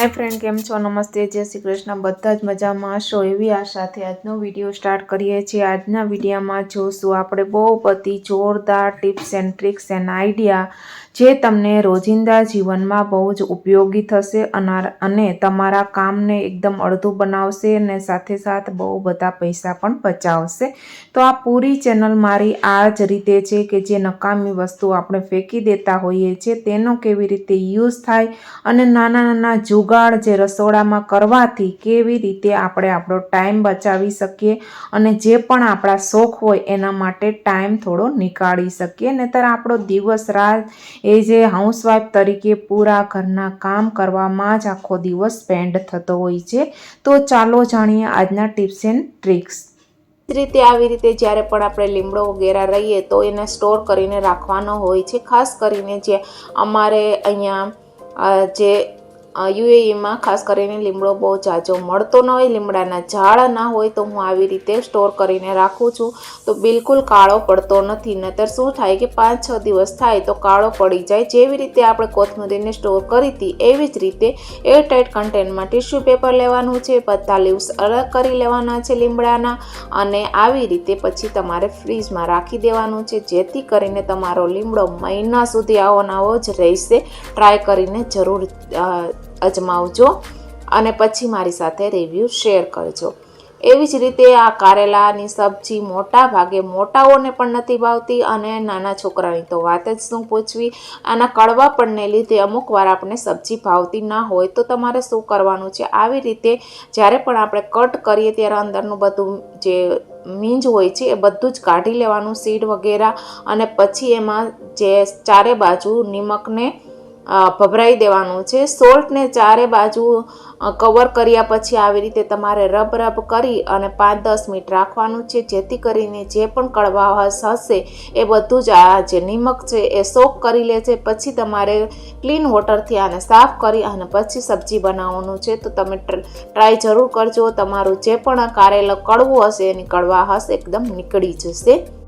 હાય friend કેમ છો? નમસ્તે. જય શ્રી કૃષ્ણ. બધા જ મજામાં હશો એવી આ સાથે આજનો વીડિયો સ્ટાર્ટ કરીએ છીએ. આજના વિડીયોમાં જોશું આપણે બહુ બધી જોરદાર tips and tricks and idea જે તમને રોજિંદા જીવનમાં બહુ જ ઉપયોગી થશે અને તમારા કામને એકદમ અડધું બનાવશે અને સાથે સાથ બહુ બધા પૈસા પણ બચાવશે. તો આ પૂરી ચેનલ મારી આ જ રીતે છે કે જે નકામી વસ્તુ આપણે ફેંકી દેતા હોઈએ છીએ, તેનો કેવી રીતે યુઝ થાય અને નાના નાના જુગાડ જે રસોડામાં કરવાથી કેવી રીતે આપણે આપણો ટાઈમ બચાવી શકીએ અને જે પણ આપણા શોખ હોય એના માટે ટાઈમ થોડો નીકાળી શકીએ. નહીતર આપણો દિવસ રાત એ જે હાઉસવાઈફ તરીકે પૂરા ઘરના કામ કરવામાં જ આખો દિવસ સ્પેન્ડ થતો હોય છે. તો ચાલો જાણીએ આજના ટિપ્સ એન્ડ ટ્રિક્સ રીતે આવી રીતે જ્યારે પણ આપણે લીમડો વગેરે રહીએ તો એને સ્ટોર કરીને રાખવાનો હોય છે. ખાસ કરીને જે અમારે અહીંયા જે યુએઈમાં ખાસ કરીને લીમડો બહુ જાજો મળતો ન હોય, લીમડાના ઝાડ ના હોય તો હું આવી રીતે સ્ટોર કરીને રાખું છું. તો બિલકુલ કાળો પડતો નથી, નહીતર શું થાય કે પાંચ છ દિવસ થાય તો કાળો પડી જાય. જેવી રીતે આપણે કોથમરીને સ્ટોર કરી હતી, એવી જ રીતે એરટાઇટ કન્ટેનમાં ટિશ્યુ પેપર લેવાનું છે બધા લીવ્સ અલગ કરી લેવાના છે લીમડાના અને આવી રીતે પછી તમારે ફ્રીજમાં રાખી દેવાનું છે, જેથી કરીને તમારો લીમડો મહિના સુધી આવો ને આવો જ રહેશે. ટ્રાય કરીને જરૂર અજમાવજો અને પછી મારી સાથે રિવ્યૂ શેર કરજો. એવી જ રીતે આ કારેલાની સબ્જી મોટા ભાગે મોટાઓને પણ નથી ભાવતી અને નાના છોકરાની તો વાત જ શું પૂછવી? આના કડવાપણને લીધે અમુક વાર આપણે સબ્જી ભાવતી ના હોય તો તમારે શું કરવાનું છે? આવી રીતે જ્યારે પણ આપણે કટ કરીએ ત્યારે અંદરનું બધું જે મીંજ હોય છે એ બધું જ કાઢી લેવાનું સીડ વગેરે, અને પછી એમાં જે ચારે બાજુ નિમકને ભભરાઈ દેવાનું છે. સોલ્ટને ચારે બાજુ કવર કર્યા પછી આવી રીતે તમારે રબ રબ કરી અને પાંચ દસ મિનિટ રાખવાનું છે. જેથી કરીને જે પણ કડવાશ હશે એ બધું જ આ જે નિમક છે એ સોક કરી લે છે. પછી તમારે ક્લીન વોટરથી આને સાફ કરી અને પછી સબ્જી બનાવવાનું છે. તો તમે ટ્રાય જરૂર કરજો. તમારું જે પણ કારેલ કડવું હશે એની કડવાશ એકદમ નીકળી જશે.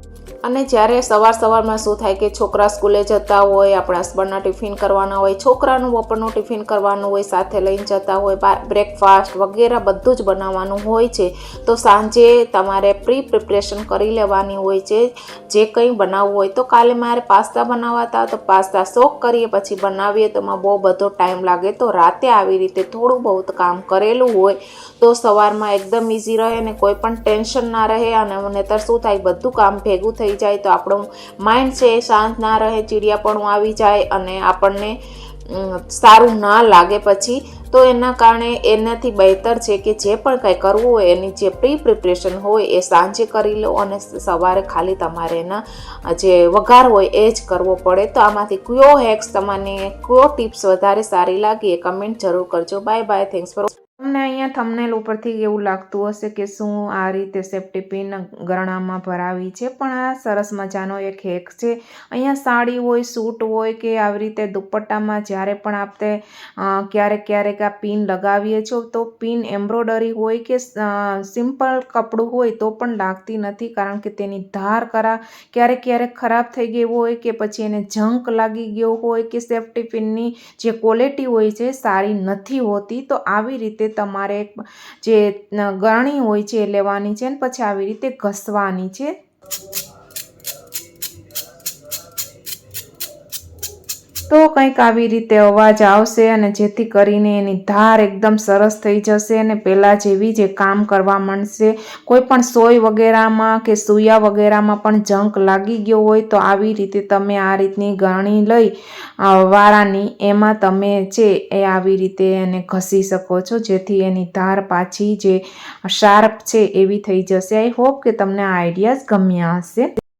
અને જ્યારે સવાર સવારમાં શું થાય કે છોકરા સ્કૂલે જતા હોય, આપણા હસબન્ડના ટિફિન કરવાના હોય, છોકરાનું બપોરનું ટિફિન કરવાનું હોય, સાથે લઈને જતા હોય બ્રેકફાસ્ટ વગેરે બધું જ બનાવવાનું હોય છે, તો સાંજે તમારે પ્રી પ્રિપરેશન કરી લેવાની હોય છે, જે કંઈ બનાવવું હોય. તો કાલે મારે પાસ્તા બનાવવા હતા તો પાસ્તા સોક કરીએ, પછી બનાવીએ, તો એમાં બહુ બધો ટાઈમ લાગે. તો રાતે આવી રીતે થોડું બહુ કામ કરેલું હોય, તો સવારમાં એકદમ ઇઝી રહે અને કોઈ પણ ટેન્શન ના રહે, અને નહીતર શું થાય, બધું કામ ભેગું થઈ જાય તો આપણું માઇન્ડ છે એ શાંત ના રહે, ચીડિયાપણું આવી જાય અને આપણને સારું ના લાગે પછી, તો એના કારણે એનાથી બહેતર છે કે જે પણ કંઈ કરવું હોય, એની જે પ્રી પ્રિપરેશન હોય, એ સાંજે કરી લો અને સવારે ખાલી તમારે એના જે વઘાર હોય, એ જ કરવો પડે. તો આમાંથી કયો હેક્સ તમને, કયો ટિપ્સ વધારે સારી લાગી એ કમેન્ટ જરૂર કરજો. બાય બાય થેન્ક્સ ફોર તમને અહીંયા થંબનેલ ઉપરથી એવું લાગતું હશે કે શું આ રીતે સેફ્ટી પિન ગરણામાં ભરાવી છે, પણ આ સરસ મજાનો એક હેક છે. અહીંયા સાડી હોય સૂટ હોય કે આવી રીતે દુપટ્ટામાં જ્યારે પણ આપણે ક્યારેક ક્યારેક આ પિન લગાવીએ છો, તો પિન એમ્બ્રોડરી હોય કે સિમ્પલ કપડું હોય તો પણ લાગતી નથી, કારણ કે તેની ધાર કરા ક્યારેક ક્યારેક ખરાબ થઈ ગઈ હોય કે પછી એને જંક લાગી ગયો હોય કે સેફ્ટી પિનની જે ક્વોલિટી હોય છે સારી નથી હોતી, તો આવી રીતે તમારે જે ગરણી હોય છે એ લેવાની છે અને પછી આવી રીતે ઘસવાની છે. તો કંઈક આવી રીતે અવાજ આવશે અને જેથી કરીને એની ધાર એકદમ સરસ થઈ જશે અને પહેલાં જેવી જે કામ કરવા માંડશે, કોઈ પણ સોય વગેરેમાં કે સૂયા વગેરેમાં પણ જંક લાગી ગયો હોય તો આવી રીતે તમે આ રીતની ગરણી લઈ વારાની એમાં તમે છે એ આવી રીતે એને ઘસી શકો છો, જેથી એની ધાર પાછી જે શાર્પ છે એવી થઈ જશે. આઈ હોપ કે તમને આ આઈડિયાઝ ગમ્યા હશે.